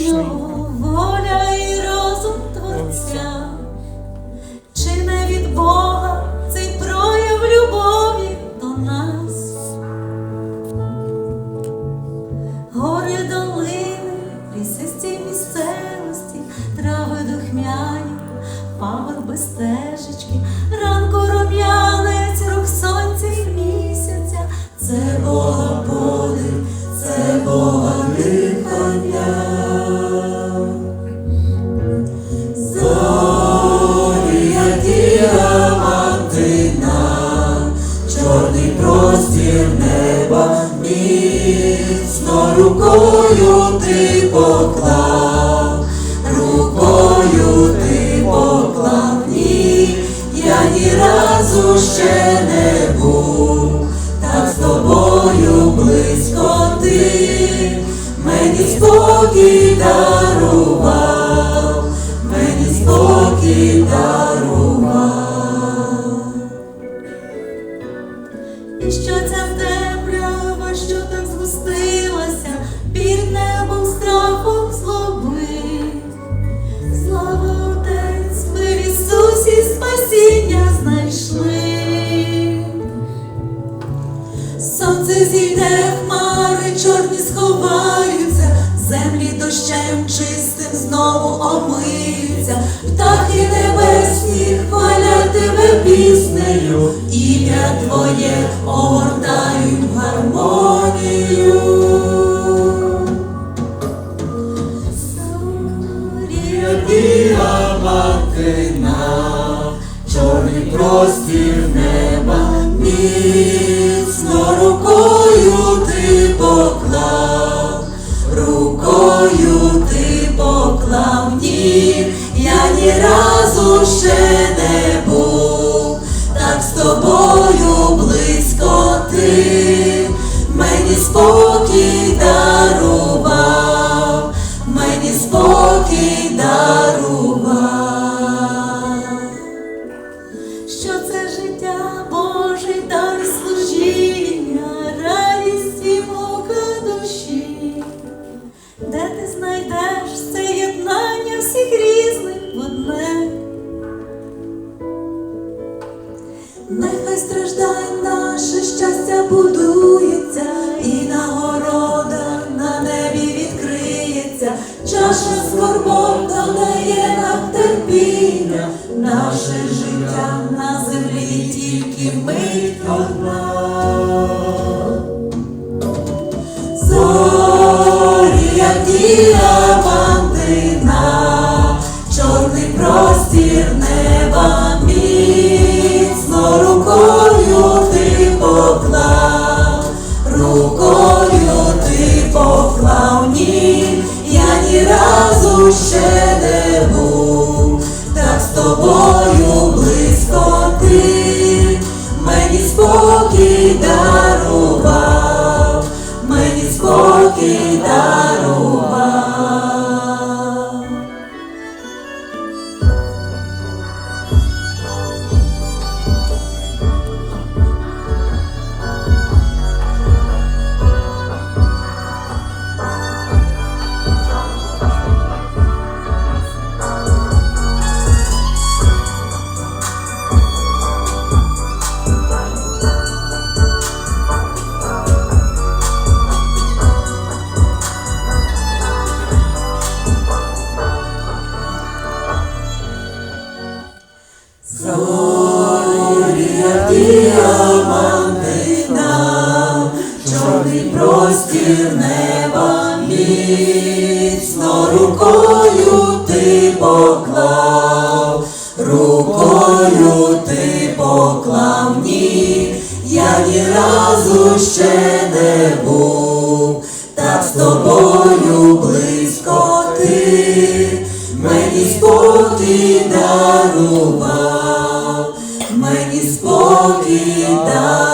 No. Ти поклав, рукою ти поклав, ні, я ні разу ще не був, так з тобою близько ти, мені спокій дарував, мені спокій дарував. Сонце зійде, хмари чорні сховаються, землі дощем чистим знову омиються, птахи небесні хвалять тебе піснею, ім'я твоє огортають гармонію. Діаманти чорний простір неба, міцно ще не був, так з тобою близько ти, мені спокій дарував, мені спокій дарував Нехай страждань наше щастя будується, і нагорода на небі відкриється, чаша скорбот додає нам терпіння, наше життя на землі тільки мить ще не був, так з тобою близько ти, мені спокій дарував, мені спокій дарував. Як нам, чорний простір неба міцно рукою ти поклав, рукою ти поклав, ні, я ні разу ще не був, так з тобою близько спокій дарував, мені спокій дарував.